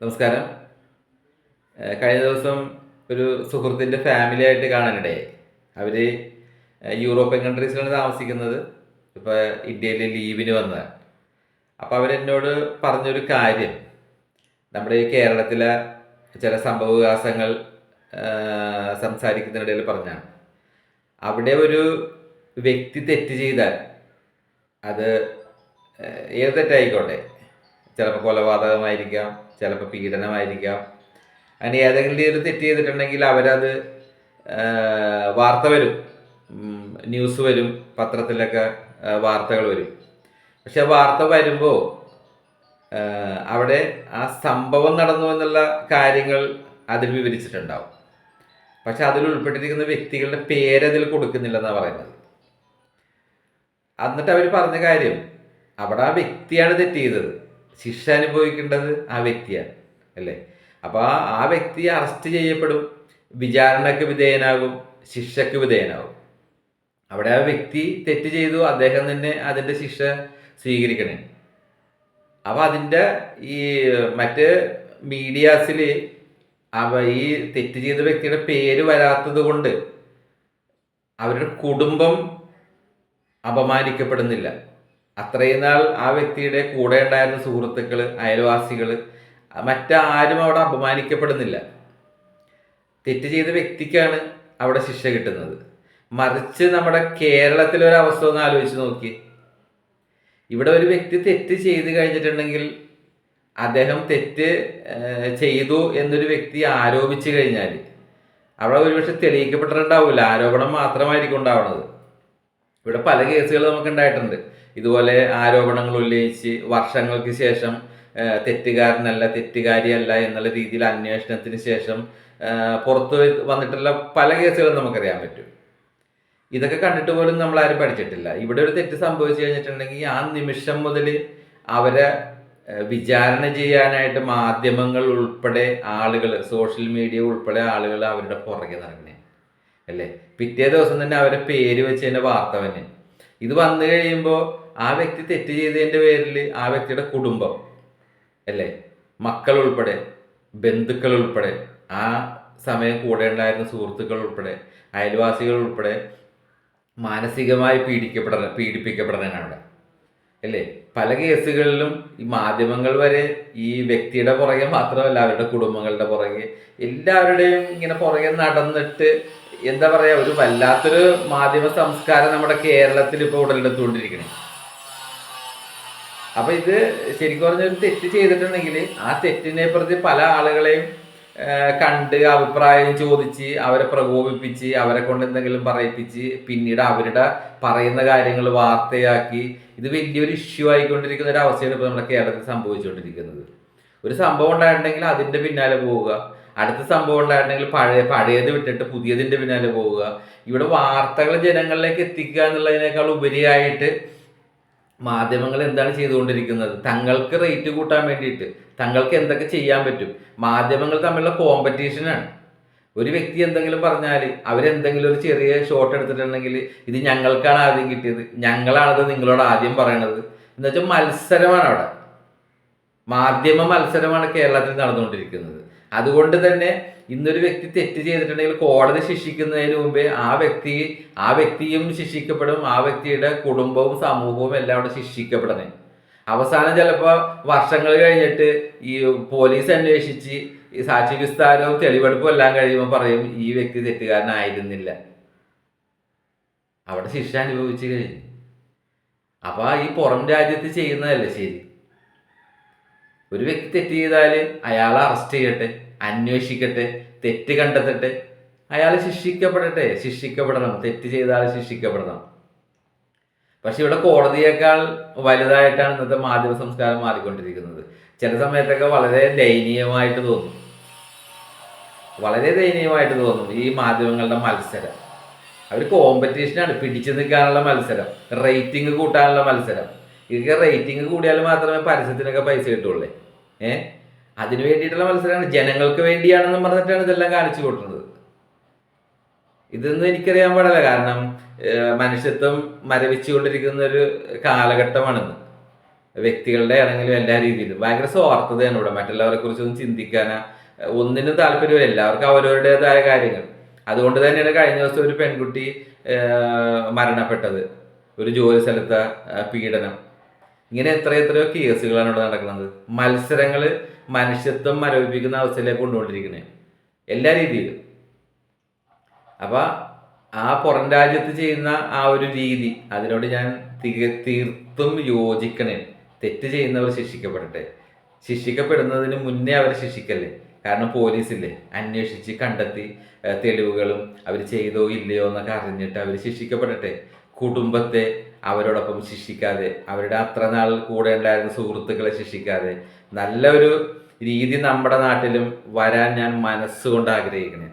നമസ്കാരം. കഴിഞ്ഞ ദിവസം ഒരു സുഹൃത്തിന്റെ ഫാമിലി ആയിട്ട് കാണാനിടയായി അവർ യൂറോപ്യൻ കൺട്രീസിലാണ് താമസിക്കുന്നത്. ഇപ്പോൾ ഇന്ത്യയിൽ ലീവിന് വന്നതാണ് അപ്പോൾ അവരെന്നോട് പറഞ്ഞൊരു കാര്യം. നമ്മുടെ ഈ കേരളത്തിലെ ചില സംഭവവികാസങ്ങൾ വികാസങ്ങൾ സംസാരിക്കുന്നതിനിടയിൽ പറഞ്ഞാണ്. അവിടെ ഒരു വ്യക്തി തെറ്റ് ചെയ്താൽ അത് ഏത് തെറ്റായിക്കോട്ടെ? ചിലപ്പോൾ കൊലപാതകമായിരിക്കാം ചിലപ്പോൾ പീഡനമായിരിക്കാം. അങ്ങനെ ഏതെങ്കിലും ഒരു തെറ്റ് ചെയ്തിട്ടുണ്ടെങ്കിൽ അവരത് വാർത്ത വരും. ന്യൂസ് വരും പത്രത്തിലൊക്കെ വാർത്തകൾ വരും. പക്ഷെ വാർത്ത വരുമ്പോൾ അവിടെ ആ സംഭവം നടന്നു എന്നുള്ള കാര്യങ്ങൾ അതിൽ വിവരിച്ചിട്ടുണ്ടാവും. പക്ഷെ അതിൽ ഉൾപ്പെട്ടിരിക്കുന്ന വ്യക്തികളുടെ പേരതിൽ കൊടുക്കുന്നില്ലെന്നാണ് പറയുന്നത്. എന്നിട്ട് അവർ പറഞ്ഞ കാര്യം അവിടെ ആ വ്യക്തിയാണ് തെറ്റ് ചെയ്തത്. ശിക്ഷ അനുഭവിക്കേണ്ടത് ആ വ്യക്തിയാണ് അല്ലേ? അപ്പോൾ ആ ആ വ്യക്തി അറസ്റ്റ് ചെയ്യപ്പെടും വിചാരണയ്ക്ക് വിധേയനാകും ശിക്ഷയ്ക്ക് വിധേയനാകും. അവിടെ ആ വ്യക്തി തെറ്റ് ചെയ്തു അദ്ദേഹം തന്നെ അതിന്റെ ശിക്ഷ സ്വീകരിക്കണേ. അപ്പോൾ അതിന്റെ ഈ മറ്റ് മീഡിയാസിൽ അവ ഈ തെറ്റ് ചെയ്ത വ്യക്തിയുടെ പേര് വരാത്തത് കൊണ്ട് അവരുടെ കുടുംബം അപമാനിക്കപ്പെടുന്നില്ല. അത്രയും നാൾ ആ വ്യക്തിയുടെ കൂടെ ഉണ്ടായിരുന്ന സുഹൃത്തുക്കൾ അയൽവാസികൾ മറ്റാരും അവിടെ അപമാനിക്കപ്പെടുന്നില്ല. തെറ്റ് ചെയ്ത വ്യക്തിക്കാണ് അവിടെ ശിക്ഷ കിട്ടുന്നത്. മറിച്ച് നമ്മുടെ കേരളത്തിലെ ഒരു അവസ്ഥ ഒന്ന് ആലോചിച്ച് നോക്കി. ഇവിടെ ഒരു വ്യക്തി തെറ്റ് ചെയ്ത് കഴിഞ്ഞിട്ടുണ്ടെങ്കിൽ അദ്ദേഹം തെറ്റ് ചെയ്തു എന്നൊരു വ്യക്തി ആരോപിച്ചു കഴിഞ്ഞാൽ അവിടെ ഒരുപക്ഷെ തെളിയിക്കപ്പെട്ടിട്ടുണ്ടാവില്ല. ആരോപണം മാത്രമായിരിക്കും ഉണ്ടാവുന്നത് ഇവിടെ പല കേസുകൾ നമുക്ക് ഉണ്ടായിട്ടുണ്ട്. ഇതുപോലെ ആരോപണങ്ങൾ ഉന്നയിച്ച് വർഷങ്ങൾക്ക് ശേഷം തെറ്റുകാരനല്ല തെറ്റുകാരിയല്ല എന്നുള്ള രീതിയിൽ അന്വേഷണത്തിന് ശേഷം പുറത്ത് വന്നിട്ടുള്ള പല കേസുകളും നമുക്കറിയാൻ പറ്റും. ഇതൊക്കെ കണ്ടിട്ട് പോലും നമ്മൾ ആരും പഠിച്ചിട്ടില്ല. ഇവിടെ ഒരു തെറ്റ് സംഭവിച്ചു കഴിഞ്ഞിട്ടുണ്ടെങ്കിൽ ആ നിമിഷം മുതൽ അവരെ വിചാരണ ചെയ്യാനായിട്ട് മാധ്യമങ്ങൾ ഉൾപ്പെടെ ആളുകൾ സോഷ്യൽ മീഡിയ ഉൾപ്പെടെ ആളുകൾ അവരുടെ പുറകെ നടക്കണേ അല്ലേ? പിറ്റേ ദിവസം തന്നെ അവരെ പേര് വെച്ച് തന്നെ വാർത്ത ഇത് വന്നു കഴിയുമ്പോൾ ആ വ്യക്തി തെറ്റ് ചെയ്തതിന്റെ പേരിൽ ആ വ്യക്തിയുടെ കുടുംബം അല്ലേ? മക്കൾ ഉൾപ്പെടെ ബന്ധുക്കൾ ഉൾപ്പെടെ ആ സമയം കൂടെ ഉണ്ടായിരുന്ന സുഹൃത്തുക്കൾ ഉൾപ്പെടെ അയൽവാസികൾ ഉൾപ്പെടെ മാനസികമായി പീഡിക്കപ്പെട പീഡിപ്പിക്കപ്പെടാനാണ് അല്ലേ? പല കേസുകളിലും ഈ മാധ്യമങ്ങൾ വരെ ഈ വ്യക്തിയുടെ പുറകെ മാത്രമല്ല അവരുടെ കുടുംബങ്ങളുടെ പുറകെ എല്ലാവരുടെയും ഇങ്ങനെ പുറകെ നടന്നിട്ട് എന്താ പറയാ ഒരു വല്ലാത്തൊരു മാധ്യമ സംസ്കാരം നമ്മുടെ കേരളത്തിൽ ഇപ്പോൾ ഉടലെടുത്തുകൊണ്ടിരിക്കണേ. അപ്പൊ ഇത് ശരിക്കും പറഞ്ഞ ഒരു തെറ്റ് ചെയ്തിട്ടുണ്ടെങ്കിൽ ആ തെറ്റിനെ പ്രതി പല ആളുകളെയും കണ്ട് അഭിപ്രായം ചോദിച്ച് അവരെ പ്രകോപിപ്പിച്ച് അവരെ കൊണ്ട് എന്തെങ്കിലും പറയിപ്പിച്ച് പിന്നീട് അവരുടെ പറയുന്ന കാര്യങ്ങൾ വാർത്തയാക്കി ഇത് വലിയൊരു ഇഷ്യൂ ആയിക്കൊണ്ടിരിക്കുന്ന ഒരു അവസ്ഥയാണ് ഇപ്പോൾ നമ്മുടെ കേരളത്തിൽ സംഭവിച്ചുകൊണ്ടിരിക്കുന്നത്. ഒരു സംഭവം ഉണ്ടായിട്ടുണ്ടെങ്കിൽ അതിന്റെ പിന്നാലെ പോവുക. അടുത്ത സംഭവം ഉണ്ടായിരുന്നെങ്കിൽ പഴയ പഴയത് വിട്ടിട്ട് പുതിയതിന്റെ പിന്നാലെ പോവുക. ഇവിടെ വാർത്തകൾ ജനങ്ങളിലേക്ക് എത്തിക്കുക എന്നുള്ളതിനേക്കാൾ ഉപരിയായിട്ട് മാധ്യമങ്ങൾ എന്താണ് ചെയ്തുകൊണ്ടിരിക്കുന്നത്? തങ്ങൾക്ക് റേറ്റ് കൂട്ടാൻ വേണ്ടിയിട്ട് തങ്ങൾക്ക് എന്തൊക്കെ ചെയ്യാൻ പറ്റും? മാധ്യമങ്ങൾ തമ്മിലുള്ള കോമ്പറ്റീഷനാണ് ഒരു വ്യക്തി എന്തെങ്കിലും പറഞ്ഞാൽ അവരെന്തെങ്കിലും ഒരു ചെറിയ ഷോട്ട് എടുത്തിട്ടുണ്ടെങ്കിൽ ഇത് ഞങ്ങൾക്കാണ് ആദ്യം കിട്ടിയത്. ഞങ്ങളാണത് നിങ്ങളോട് ആദ്യം പറയണത്. എന്നുവെച്ചാൽ മത്സരമാണ് അവിടെ. മാധ്യമ മത്സരമാണ് കേരളത്തിൽ നടന്നുകൊണ്ടിരിക്കുന്നത്. അതുകൊണ്ട് തന്നെ ഇന്നൊരു വ്യക്തി തെറ്റ് ചെയ്തിട്ടുണ്ടെങ്കിൽ കോടതി ശിക്ഷിക്കുന്നതിന് മുമ്പേ ആ വ്യക്തി ആ വ്യക്തിയും ശിക്ഷിക്കപ്പെടും. ആ വ്യക്തിയുടെ കുടുംബവും സമൂഹവും എല്ലാം അവിടെ ശിക്ഷിക്കപ്പെടണേ അവസാനം ചിലപ്പോൾ വർഷങ്ങൾ കഴിഞ്ഞിട്ട് ഈ പോലീസ് അന്വേഷിച്ച് ഈ സാക്ഷി വിസ്താരവും തെളിവെടുപ്പും എല്ലാം കഴിയുമ്പോൾ പറയും ഈ വ്യക്തി തെറ്റുകാരനായിരുന്നില്ല. അവിടെ ശിക്ഷ അനുഭവിച്ചു കഴിഞ്ഞു. അപ്പൊ ഈ പുറം രാജ്യത്ത് ചെയ്യുന്നതല്ലേ ശരി? ഒരു വ്യക്തി തെറ്റ് ചെയ്താൽ അയാളെ അറസ്റ്റ് ചെയ്യട്ടെ അന്വേഷിക്കട്ടെ തെറ്റ് കണ്ടെത്തട്ടെ. അയാൾ ശിക്ഷിക്കപ്പെടട്ടെ ശിക്ഷിക്കപ്പെടണം. തെറ്റ് ചെയ്താൽ ശിക്ഷിക്കപ്പെടണം. പക്ഷെ ഇവിടെ കോടതിയേക്കാൾ വലുതായിട്ടാണ് ഇന്നത്തെ മാധ്യമ സംസ്കാരം മാറിക്കൊണ്ടിരിക്കുന്നത്. ചില സമയത്തൊക്കെ വളരെ ദയനീയമായിട്ട് തോന്നും. വളരെ ദയനീയമായിട്ട് തോന്നും ഈ മാധ്യമങ്ങളുടെ മത്സരം. അവർ കോമ്പറ്റീഷനാണ് പിടിച്ചു നിൽക്കാനുള്ള മത്സരം. റേറ്റിംഗ് കൂട്ടാനുള്ള മത്സരം. ഇതൊക്കെ റേറ്റിംഗ് കൂടിയാൽ മാത്രമേ പരസ്യത്തിനൊക്കെ പൈസ കിട്ടുള്ളൂ. ഏ? അതിന് വേണ്ടിയിട്ടുള്ള മത്സരമാണ് ജനങ്ങൾക്ക് വേണ്ടിയാണെന്ന് പറഞ്ഞിട്ടാണ് ഇതെല്ലാം കാണിച്ചു കൂട്ടുന്നത് ഇതൊന്നും എനിക്കറിയാൻ പാടില്ല. കാരണം മനുഷ്യത്വം മരവിച്ചുകൊണ്ടിരിക്കുന്ന ഒരു കാലഘട്ടമാണിന്ന്. വ്യക്തികളുടെ ആണെങ്കിലും എല്ലാ രീതിയിലും. ഭയങ്കര സ്വാർത്ഥതയാണ് ഇവിടെ. മറ്റുള്ളവരെ കുറിച്ചൊന്നും ചിന്തിക്കാനാ ഒന്നിനും താല്പര്യമില്ല. എല്ലാവർക്കും അവരവരുടേതായ കാര്യങ്ങൾ. അതുകൊണ്ട് തന്നെയാണ് കഴിഞ്ഞ ദിവസം ഒരു പെൺകുട്ടി മരണപ്പെട്ടത്. ഒരു ജോലി സ്ഥലത്തെ പീഡനം. ഇങ്ങനെ എത്ര എത്രയോ കേസുകളാണ് ഇവിടെ നടക്കുന്നത്. മത്സരങ്ങൾ മനുഷ്യത്വം മരവിപ്പിക്കുന്ന അവസ്ഥയിലേക്ക് കൊണ്ടുകൊണ്ടിരിക്കുന്നത് എല്ലാ രീതിയിലും. അപ്പൊ ആ പുറം രാജ്യത്ത് ചെയ്യുന്ന ആ ഒരു രീതി അതിനോട് ഞാൻ തീർത്തും യോജിക്കണേ. തെറ്റ് ചെയ്യുന്നവർ ശിക്ഷിക്കപ്പെടട്ടെ. ശിക്ഷിക്കപ്പെടുന്നതിന് മുന്നേ അവർ ശിക്ഷിക്കല്ലേ? കാരണം പോലീസില്ലേ? അന്വേഷിച്ച് കണ്ടെത്തി തെളിവുകളും അവർ ചെയ്തോ ഇല്ലയോ എന്നൊക്കെ അറിഞ്ഞിട്ട് അവർ ശിക്ഷിക്കപ്പെടട്ടെ. കുടുംബത്തെ അവരോടൊപ്പം ശിക്ഷിക്കാതെ അവരുടെ അത്ര നാൾ കൂടെ ഉണ്ടായിരുന്ന സുഹൃത്തുക്കളെ ശിക്ഷിക്കാതെ നല്ലൊരു രീതി നമ്മുടെ നാട്ടിലും വരാൻ ഞാൻ മനസ്സുകൊണ്ട് ആഗ്രഹിക്കണേ.